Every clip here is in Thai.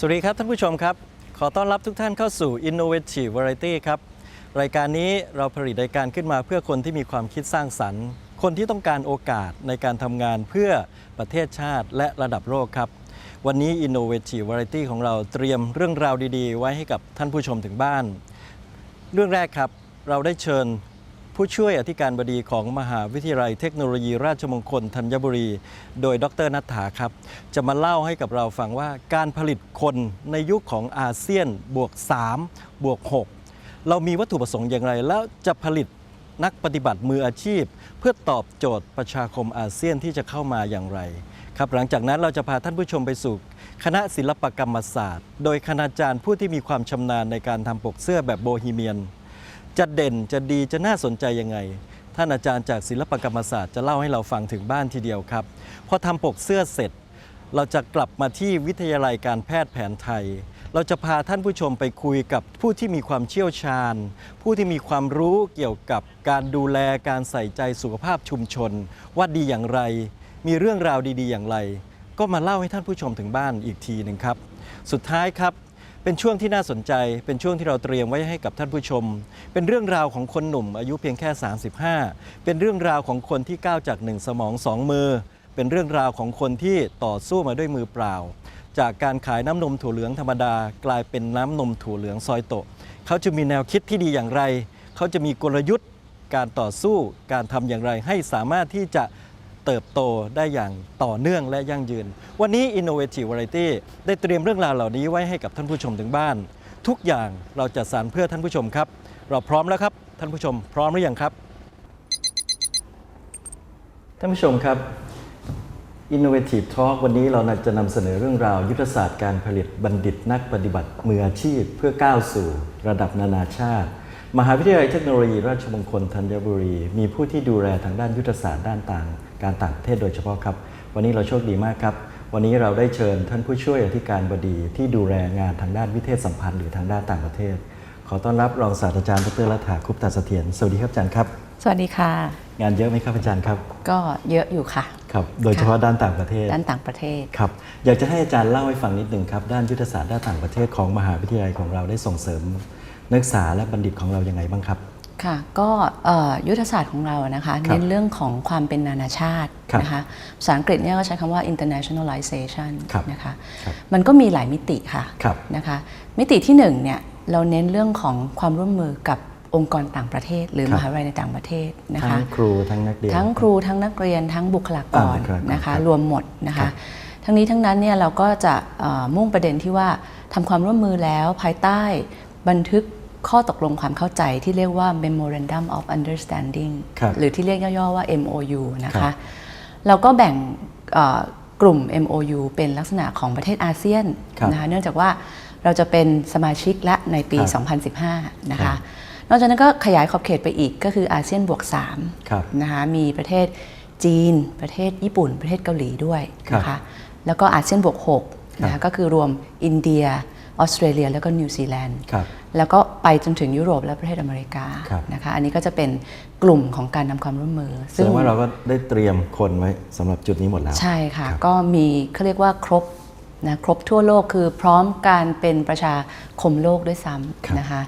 สวัสดีครับท่านผู้ชมครับ ขอต้อนรับทุกท่านเข้าสู่ Innovative Variety ครับ รายการนี้เราผลิตรายการขึ้นมาเพื่อคนที่มีความคิดสร้างสรรค์ คนที่ต้องการโอกาสในการทำงานเพื่อประเทศชาติและระดับโลกครับ วันนี้ Innovative Variety ของเราเตรียมเรื่องราวดีๆ ไว้ให้กับท่านผู้ชมถึงบ้าน เรื่องแรกครับ เราได้เชิญ ผู้ช่วยอธิการบดีของมหาวิทยาลัยเทคโนโลยีราชมงคลธัญบุรี โดยดรนัฐถาครับ จะมาเล่าให้กับเราฟังว่าการผลิตคนในยุคของอาเซียนบวก 3 บวก 6 เรามีวัตถุประสงค์อย่างไร แล้วจะผลิตนักปฏิบัติมืออาชีพ เพื่อตอบโจทย์ประชาคมอาเซียนที่จะเข้ามาอย่างไรครับหลังจากนั้นเราจะพาท่านผู้ชมไปสู่ คณะศิลปกรรมศาสตร์ โดยคณาจารย์ผู้ที่มีความชำนาญในการทำปกเสื้อแบบโบฮีเมียน จะเด่นจะดีจะน่าสนใจยังไง ท่านอาจารย์จากศิลปกรรมศาสตร์จะเล่าให้เราฟังถึงบ้านทีเดียวครับพอทำปกเสื้อเสร็จ เราจะกลับมาที่วิทยาลัยการแพทย์แผนไทย เราจะพาท่านผู้ชมไปคุยกับผู้ที่มีความเชี่ยวชาญ ผู้ที่มีความรู้เกี่ยวกับการดูแลการใส่ใจสุขภาพชุมชน ว่าดีอย่างไร มีเรื่องราวดี ๆ อย่างไร ก็มาเล่าให้ท่านผู้ชมถึงบ้านอีกทีหนึ่งครับ สุดท้ายครับ เป็นช่วงที่น่าสนใจ เป็นช่วงที่เราเตรียมไว้ให้กับท่านผู้ชม เป็นเรื่องราวของคนหนุ่มอายุเพียงแค่ 35 เป็นเรื่องราวของคนที่ก้าวจากหนึ่งสมองสองมือ เป็นเรื่องราวของคนที่ต่อสู้มาด้วยมือเปล่า จากการขายน้ำนมถั่วเหลืองธรรมดากลายเป็นน้ำนมถั่วเหลืองซอยโตะเขาจะมีแนวคิดที่ดีอย่างไร เขาจะมีกลยุทธ์ การต่อสู้ การทำอย่างไรให้สามารถที่จะ เติบโตได้อย่างต่อเนื่องและยั่งยืน วันนี้ Innovative Variety ได้เตรียมเรื่องราวเหล่านี้ไว้ให้กับท่านผู้ชมถึงบ้าน ทุกอย่างเราจัดสรรเพื่อท่านผู้ชมครับ เราพร้อมแล้วครับ ท่านผู้ชมพร้อมหรือยังครับ ท่านผู้ชมครับ Innovative Talk วันนี้เราจะนำเสนอเรื่องราวยุทธศาสตร์การผลิตบัณฑิตนักปฏิบัติมืออาชีพ เพื่อก้าวสู่ ระดับนานาชาติ มหาวิทยาลัยเทคโนโลยีราชมงคลธัญบุรี มีผู้ที่ดูแลทางด้านยุทธศาสตร์ด้านต่าง การต่างประเทศโดยเฉพาะครับ วันนี้เราโชคดีมากครับ วันนี้เราได้เชิญท่านผู้ช่วยอธิการบดีที่ดูแลงานทางด้านวิเทศสัมพันธ์หรือทางด้านต่างประเทศ ขอต้อนรับรองศาสตราจารย์ดรรัฐาคุปตาเสถียรสวัสดีครับอาจารย์ครับ สวัสดีค่ะ งานเยอะไหมครับอาจารย์ครับ ก็เยอะอยู่ค่ะ ครับ โดยเฉพาะด้านต่างประเทศ ด้านต่างประเทศ ครับ อยากจะให้อาจารย์เล่าให้ฟังนิดหนึ่งครับ ด้านยุทธศาสตร์ด้านต่างประเทศของมหาวิทยาลัยของเราได้ส่งเสริม นักศึกษาและบัณฑิตของเรายังไงบ้างครับ ค่ะก็เอ่อยุทธศาสตร์ของเรานะคะครับเน้นเรื่องของความเป็นนานาชาติครับนะคะภาษาอังกฤษเนี่ยก็ใช้คำว่า internationalization ครับนะคะครับมันก็มีหลายมิติค่ะครับนะคะมิติที่หนึ่งเนี่ยเราเน้นเรื่องของความร่วมมือกับองค์กรต่างประเทศ หรือครับมหาวิทยาลัยในต่างประเทศนะทั้คะงครูทั้งนักเรียนทั้งครูทั้งนักเรียนทั้งบุคลากรอ่าบุคลากรนะคะครับรวมหมดนะครัคะบทั้งนี้ทั้งนั้นเนี่ยเราก็จะเอ่อมุ่งประเด็นที่ว่าทำความร่วมมือแล้วภายใต้บันทึก ข้อตกลงความเข้าใจที่เรียกว่า Memorandum of Understanding ครับหรือที่เรียกย่อๆว่า MOU นะครัคะบเราก็แบ่งเอ่อกลุ่ม MOU เป็นลักษณะของประเทศอาเซียนครับนะคะเนื่องจากว่าเราจะเป็นสมาชิกและในปีครับ2015 นะครัคะบนอกจากนั้นก็ขยายขอบเขตไปอีกก็คืออาเซียนบวกครับ3นะคะมีประเทศจีน ประเทศญี่ปุ่น ประเทศเกาหลีด้วยนะครัคะบแล้วก็อาเซียนบวก6นะครัคะบก็คือรวมอินเดีย ออสเตรเลียแล้วก็นิวซีแลนด์ครับแล้วก็ไปจนถึงยุโรปและประเทศอเมริกาครับนะคะอันนี้ก็จะเป็นกลุ่มของการนำความร่วมมือแสดงว่าเราก็ได้เตรียมคนไว้สำหรับจุดนี้หมดแล้ว ใช่ค่ะครับก็มีเขาเรียกว่าครบนะครบทั่วโลกคือพร้อมการเป็นประชาคมโลกด้วยซ้ครับำนะคะ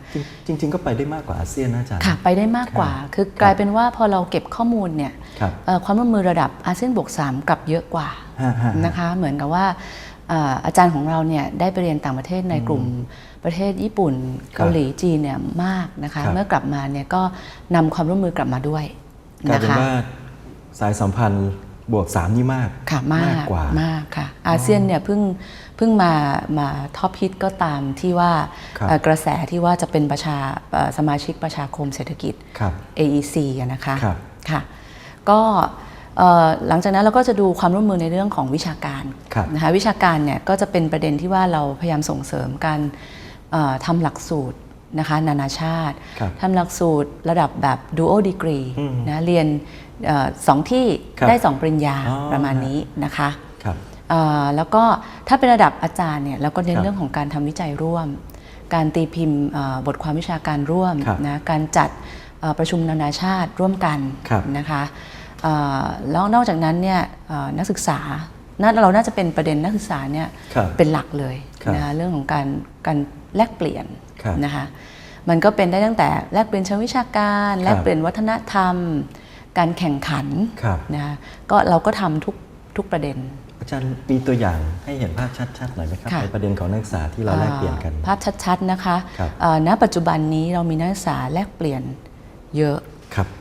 จริงจริง ๆ ก็ไปได้มากกว่าอาเซียนนะอาจารย์ค่ะไปได้มากกว่า คือกลายเป็นว่าพอเราเก็บข้อมูลเนี่ยครับเอ่อความร่วมมือระดับอาเซียนบวก3กลับเยอะกว่าฮะฮะนะคะเหมือนกับว่าเอ่ออาจารย์ของเราเนี่ยได้ไปเรียนต่างประเทศในกลุ่มประเทศญี่ปุ่นครับเกาหลีจีนเนี่ยมากนะคะครับเมื่อกลับมาเนี่ยก็นำความร่วมมือกลับมาด้วยกลายนะเป็นคะว่าสายสัมพันธ์บวก 3 นี่มากค่ะมากกว่ามากค่ะ อาเซียนเนี่ยเพิ่งเพิ่งมามาท็อปฮิตก็ตามที่ว่าครับเอ่อกระแสที่ว่าจะเป็นประชาเอ่อสมาชิกประชาคมเศรษฐกิจครับ AEC อะนะคะครับค่ะก็เอ่อ หลังจากนั้นเราก็จะดูความร่วมมือในเรื่องของวิชาการครับนะคะวิชาการเนี่ยก็จะเป็นประเด็นที่ว่าเราพยายามส่งเสริมการเอ่อทำหลักสูตรนะคะนานาชาติครับทำหลักสูตรระดับแบบ dual degree อืมนะเรียนเออสองที่ครับได้สองปริญญาอ๋อประมาณนี้นะคะครับเอ่อแล้วก็ถ้าเป็นระดับอาจารย์เนี่ยเราก็เน้คนรับเรื่องของการทำวิจัยร่วม การตีพิมพ์เอ่อบทความวิชาการร่วมครับนะการจัดเอ่อประชุมนานาชาติร่วมกันครับนะคะเอ่อ แล้วนอกจากนั้นเนี่ยเอ่อนักศึกษาน่าเราน่าจะเป็นประเด็นนักศึกษาเนี่ยครับเป็นหลักเลยครับนะคะเรื่องของการการแลกเปลี่ยนครับนะคะมันก็เป็นได้ตั้งแต่แลกเปลี่ยนเชิงวิชาการ แลกเปลี่ยนวัฒนธรรม การแข่งขันครับนะคะก็เราก็ทำทุกทุกประเด็น อาจารย์มีตัวอย่างให้เห็นภาพชัดๆหน่อยไหมครับค่ะในประเด็นของนักศึกษาที่เราแลกเปลี่ยนกันอ่าภาพชัดๆนะคะครับเอ่อณปัจจุบันนี้เรามีนักศึกษาแลกเปลี่ยนเยอะครับ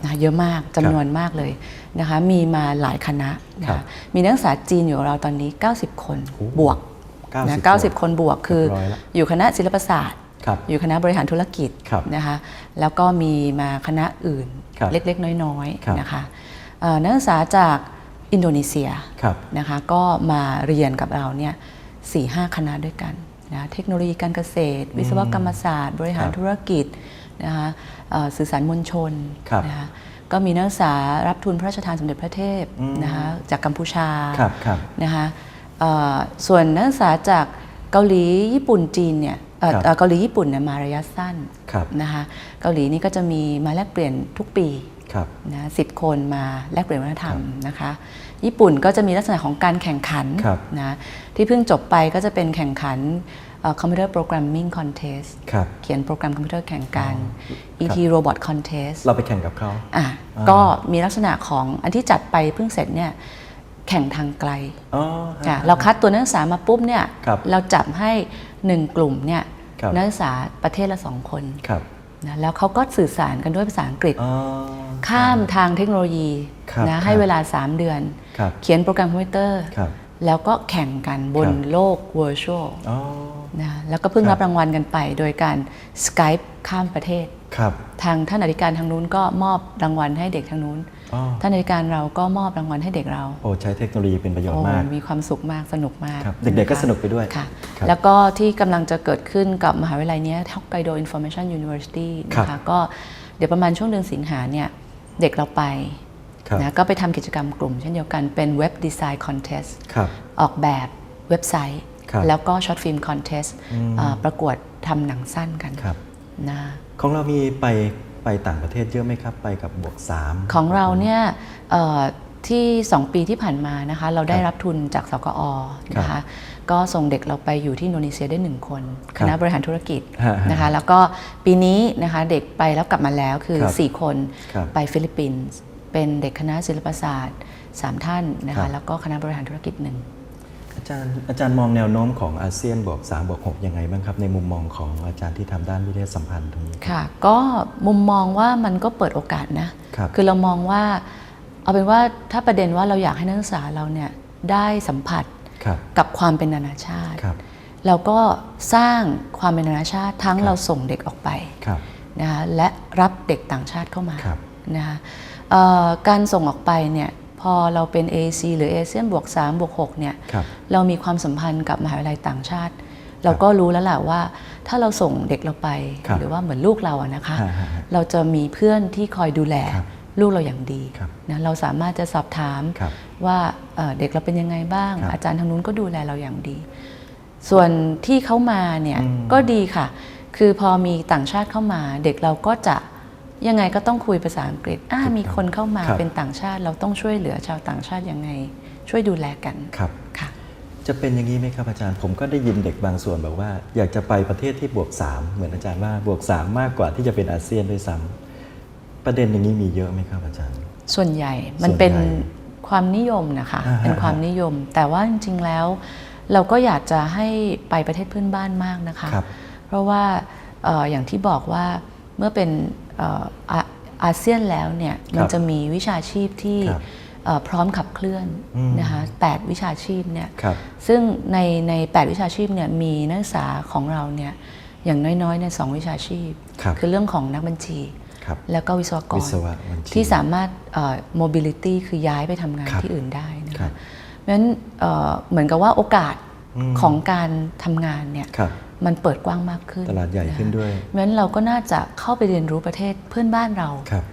นะคะเยอะมากจำนวนมากเลยนะคะมีมาหลายคณะนะครัคะบมีนักศึกษาจีนอยู่กับเราตอนนี้ 90 คนโอ้บวก90นะคน90 คนบวกคือเรียบร้อยแล้วอยู่คณะศิลปศาสตร์ครับอยู่คณะบริหารธุรกิจครับนะคะแล้วก็มีมาคณะอื่นครับเล็กๆ น้อยครับๆนะคะเอ่อนักศึกษาจากอินโดนีเซียครับนะคะก็มาเรียนกับเราเนี่ยสี่ห้าคณะด้วยกันนะเทคโนโลยีการเกษตร วิศวกรรมศาสตร์ บริหารครับธุรกิจ นะคะเอ่อสื่อสารมวลชนครับนะคะก็มีนักศึกษารับทุนพระราชทานสมเด็จพระเทพอืมนะคะจากกัมพูชาครับครับนะคะเอ่อส่วนนักศึกษาจากเกาหลีญี่ปุ่นจีนเนี่ยเอ่อครับเอ่อเกาหลีญี่ปุ่นเนี่ยมาระยะสั้นครับนะคะเกาหลีนี่ก็จะมีมาแลกเปลี่ยนทุกปีครับนะสิบคนมาแลกเปลี่ยนวัฒนธรรมนะคะ ญี่ปุ่นก็จะมีลักษณะของการแข่งขันครับนะที่เพิ่งจบไปก็จะเป็นแข่งขัน คอมพิวเตอร์โปรแกรมมิ่งคอนเทสครับ เขียนโปรแกรมคอมพิวเตอร์แข่งกันอ๋อ ET Robot Contest เราไปแข่งกับเขาอะอ่าก็มีลักษณะของอันที่จัดไปเพิ่งเสร็จเนี่ยแข่งทางไกลอ๋อค่ะเราคัดตัวนักศึกษามาปุ๊บเนี่ยครับเราจับให้หนึ่งกลุ่มเนี่ยครับนักศึกษาประเทศละสองคนครับนะแล้วเขาก็สื่อสารกันด้วยภาษาอังกฤษอ๋อข้ามทางเทคโนโลยีครับนะครับให้เวลา 3 เดือนครับเขียนโปรแกรมคอมพิวเตอร์ครับแล้วก็แข่งกันบนครับโลก virtual อ๋อ นะแล้วก็เพิ่งครับรับรางวัลกันไป โดยการ Skype ข้ามประเทศครับทางท่านอธิการทางนู้นก็มอบรางวัลให้เด็กทางนู้นอ๋อท่านอธิการเราก็มอบรางวัลให้เด็กเรา โอ้ใช้เทคโนโลยีเป็นประโยชโอ้น์มาก มีความสุขมากสนุกมากครับเด็กๆก็ะคะสนุกไปด้วยค่ะครับแล้วก็ที่กำลังจะเกิดขึ้นกับมหาวิทยาลัยเนี้ฮอกไกโดอินฟอร์เมชันยูนิเวอร์ซิตี้ครับนะคะก็เดี๋ยวประมาณช่วงเดือนสิงหาเนี่ยเด็กเราไปครับนะก็ไปทำกิจกรรมกลุ่มเช่นเดียวกันเป็นเว็บดีไซน์คอนเทสครับออกแบบเว็บไซต์ครับ แล้วก็ช็อตฟิล์มคอนเทสอืมประกวดทำหนังสั้นกันครับนะของเรามีไปไปต่างประเทศเยอะไหมครับ ไปกับบวกสามของเราเนี่ยเอ่อที่ 2 ปีที่ผ่านมานะคะ เราได้ครับรับทุนจากสกอนะคะก็ส่งเด็กเราไปอยู่ที่อินโดนีเซียได้ 1 คนคครับณะบริหารธุรกิจฮะฮะนะคะ แล้วก็ปีนี้นะคะเด็กไปแล้วกลับมาแล้วคือครับ4คนครับไปฟิลิปปินส์เป็นเด็กคณะศิลปศาสตร์ 3 ท่านนะครัคะบแล้วก็คณะบริหารธุรกิจหนึ่งอา จารย์อาจารย์มองแนวโน้มของอาเซียนบวก3บวก6ยังไงบ้างครับ ในมุมมองของอาจารย์ที่ทำด้านวิทยาสัมพันธ์ตรงนี้ค่ะ ก็มุมมองว่ามันก็เปิดโอกาสนะครับอเรามองว่า เอาเป็นว่าถ้าประเด็นว่าเราอยากให้นักศึกษาเราเนี่ยได้สัมผัสครับกับความเป็นนานาชาติครับเราก็สร้างความเป็นนานาชาติทั้งครับเราส่งเด็กออกไปครับนะคะและรับเด็กต่างชาติเข้ามาครับนะคะเอ่อการส่งออกไปเนี่ย พอเราเป็น AC หรือเอเชียนบวก3บวก6เนี่ยครับเรามีความสัมพันธ์กับมหาวิทยาลัยต่างชาติ เราก็รู้แล้วแหละว่า ถ้าเราส่งเด็กเราไปครับหรือว่าเหมือนลูกเราอะนะคะฮะฮะฮะเราจะมีเพื่อนที่คอยดูแลครับลูกเราอย่างดีครับนะเราสามารถจะสอบถามครับว่าเอ่อเด็กเราเป็นยังไงบ้างครับอาจารย์ทางนู้นก็ดูแลเราอย่างดี ส่วนที่เขามาเนี่ยอืมก็ดีค่ะ คือพอมีต่างชาติเข้ามา เด็กเราก็จะ ยังไงก็ต้องคุยภาษาอังกฤษอ่ามีคนเข้ามาครับเป็นต่างชาติ เราต้องช่วยเหลือชาวต่างชาติยังไง ช่วยดูแลกันครับค่ะ จะเป็นอย่างนี้ไหมครับอาจารย์ ผมก็ได้ยินเด็กบางส่วนบอกว่า อยากจะไปประเทศที่บวก 3 เหมือนอาจารย์ว่าบวก 3 มากกว่าที่จะเป็นอาเซียนด้วยซ้ำประเด็นอย่างนี้มีเยอะไหมครับอาจารย์ ส่วนใหญ่มันส่วนใหญ่เป็นความนิยมนะคะอ่าฮะเป็นความนิยม แต่ว่าจริงๆแล้ว เราก็อยากจะให้ไปประเทศเพื่อนบ้านมากนะคะครับเพราะว่าเอออย่างที่บอกว่าเมื่อเป็นเอ่ออาอาเซียนแล้วเนี่ยมันจะมีวิชาชีพที่ครับเอ่อพร้อมขับเคลื่อนอืมนะคะแปดวิชาชีพเนี่ยครับซึ่งในในแปดวิชาชีพเนี่ยมีนักศึกษาของเราเนี่ยอย่างน้อยๆในยสองวิชาชีพครับอเรื่องของนักบัญชีครับแล้วก็วิศวกรวิศวะบัญชีที่สามารถเอ่อ mobility คือย้ายไปทำงานครับที่อื่นได้นะครัคะบเพราะฉะนั้นเอ่อเหมือนกับว่าโอกาสอืมของการทำงานเนี่ยครับ มันเปิดกว้างมากขึ้น ตลาดใหญ่ขึ้นด้วยเพราะฉะนั้นเราก็น่าจะเข้าไปเรียนรู้ประเทศเพื่อนบ้านเราครับ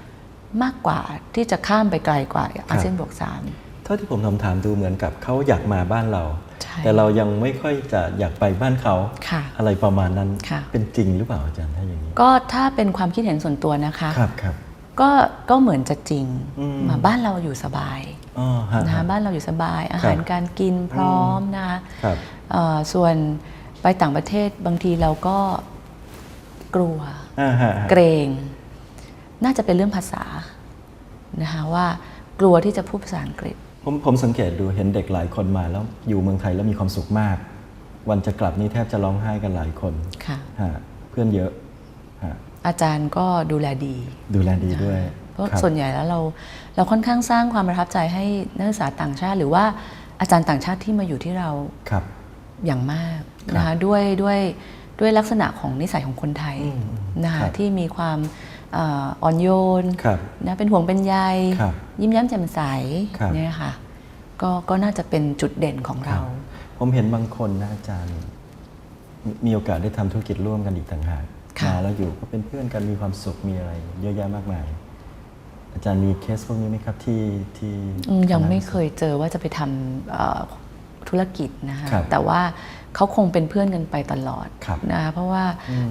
มากกว่าที่จะข้ามไปไกลกว่าอาเซียนบวกสามเท่าที่ผมทำถามดูเหมือนกับเขาอยากมาบ้านเราใช่แต่เรายังไม่ค่อยจะอยากไปบ้านเขาค่ะอะไรประมาณนั้นค่ะเป็นจริงหรือเปล่าอาจารย์ถ้าอย่างนี้ก็ถ้าเป็นความคิดเห็นส่วนตัวนะคะครับครับก็ก็เหมือนจะจริงอืมมาบ้านเราอยู่สบายอ๋อฮะนะคะฮะบ้านเราอยู่สบาย อาครัหารบการกินพร้อมนะคะครับเอ่อส่วน ไปต่างประเทศบางทีเราก็กลัวอ่าฮะเกรง น่าจะเป็นเรื่องภาษานะคะว่ากลัวที่จะพูดภาษาอังกฤษ ผมผมสังเกตดูเห็นเด็กหลายคนมาแล้วอยู่เมืองไทยแล้วมีความสุขมาก วันจะกลับนี่แทบจะร้องไห้กันหลายคนค่ะฮะเพื่อนเยอะฮะอาจารย์ก็ดูแลดี ดูแลดีด้วย เพราะครับส่วนใหญ่แล้วเราเราค่อนข้างสร้างความประทับใจให้นักศึกษาต่างชาติ หรือว่าอาจารย์ต่างชาติที่มาอยู่ที่เราครับ อย่างมากครับนะคะด้วยด้วยด้วยลักษณะของนิสัยของคนไทยอืมนะครัคะบที่มีความเอ่ออ่อนโยนครับนะเป็นห่วงเป็นใยครับยิ้มแย้มแจ่มใสครับเนี่ยค่ะก็ก็น่าจะเป็นจุดเด่นของเรา ผมเห็นบางคนนะอาจารย์มมีโอกาสได้ทำธุรกิจร่วมกันอีกต่างหากค่ะมาแล้วอยู่ก็เป็นเพื่อนกันมีความสุขมีอะไร เยอะแยะมากมาย อาจารย์มีเคสพวกนี้ไหมครับที่ที่อืมยังคณะไม่เคยเจอว่าจะไปทำเอ่อ ธุรกิจนะคะครับแต่ว่าเขาคงเป็นเพื่อนกันไปตลอดครับนะคะเพราะว่า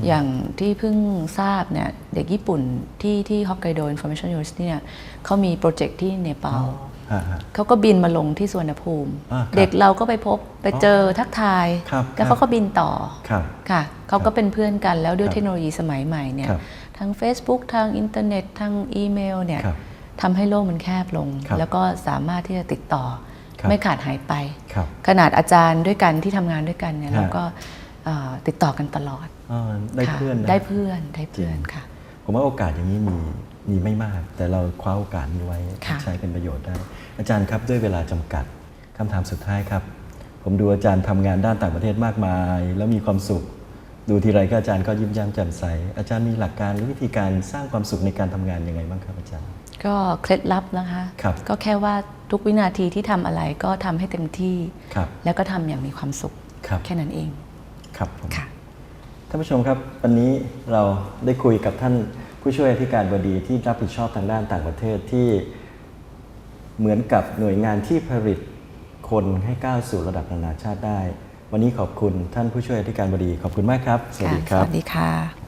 อย่างที่เพิ่งทราบเนี่ยเด็กญี่ปุ่นที่ที่ฮอกไกโด Information University เนี่ยเขามีโปรเจกต์ที่เนปาลฮะฮะ เขาก็บินมาลงที่สวนภูมิ อ่าครับเด็กเราก็ไปพบไปเจอทักทาย ครับแล้วครัเขาบก็บินต่อครับค่ะเขาก็เป็นเพื่อนกันแล้วด้วยครับเทคโนโลยีสมัยใหม่เนี่ยครับทาง Facebook ทางอินเทอร์เน็ตทางอีเมลเนี่ย ครับทำให้โลกมันแคบลง ครับแล้วก็สามารถที่จะติดต่อครับ ไม่ขาดหายไปครับขนาดอาจารย์ด้วยกันที่ทำงานด้วยกันเนี่ยฮะเราก็เอ่อติดต่อกันตลอดอ่าได้ค่ะเพื่อนนะได้เพื่อนได้เพื่อนค่ะ ผมว่าโอกาสอย่างนี้มีมีไม่มาก แต่เราคว้าโอกาสนี้ไว้ค่ะใช้เป็นประโยชน์ได้ อาจารย์ครับด้วยเวลาจำกัดคำถามสุดท้ายครับ ผมดูอาจารย์ทำงานด้านต่างประเทศมากมาย แล้วมีความสุข ดูทีไรก็อาจารย์ก็ยิ้มแย้มแจ่มใส อาจารย์มีหลักการหรือวิธีการสร้างความสุขในการทำงานยังไงบ้างครับอาจารย์ ก็เคล็ดลับนะคะ ครับก็แค่ว่าทุกวินาทีที่ทำอะไรก็ทำให้เต็มที่ ครับแล้วก็ทำอย่างมีความสุข ครับ แค่นั้นเองครับผม ค่ะ ท่านผู้ชมครับ วันนี้เราได้คุยกับท่านผู้ช่วยอธิการบดีที่รับผิดชอบทางด้านต่างประเทศที่เหมือนกับหน่วยงานที่ผลิตคนให้ก้าวสู่ระดับนานาชาติได้ วันนี้ขอบคุณท่านผู้ช่วยอธิการบดีขอบคุณมากครับ สวัสดีคค่ะรับสวัสดีค่ะ